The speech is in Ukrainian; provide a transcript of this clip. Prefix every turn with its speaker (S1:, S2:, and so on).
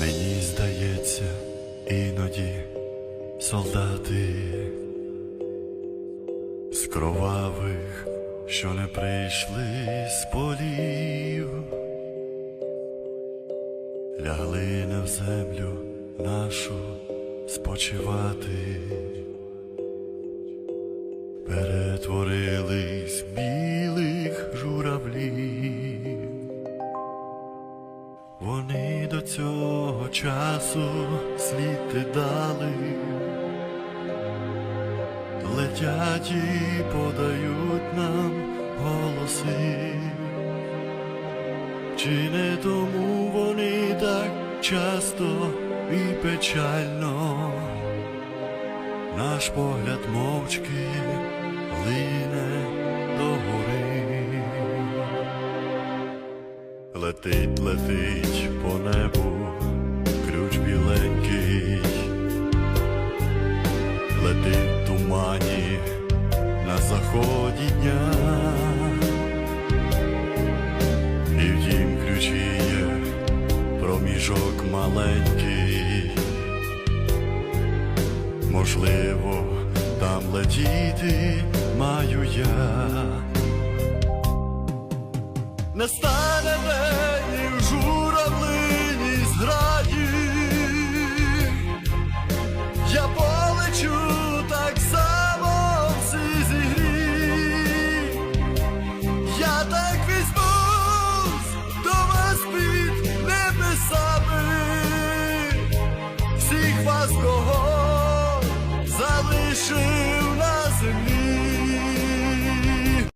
S1: Мені здається, іноді солдати з кровавих, що не прийшли з полів, лягли на землю нашу спочивати, перетворились в білих журавлів. Вони до цього часу слід дали, летять і подають нам голоси, чи не тому вони так часто і печально, наш погляд мовчки Летить, летить по небу ключ біленький, летить в тумані на заході дня, і в тім ключі є проміжок маленький, можливо, там летіти маю я. Настав us go home.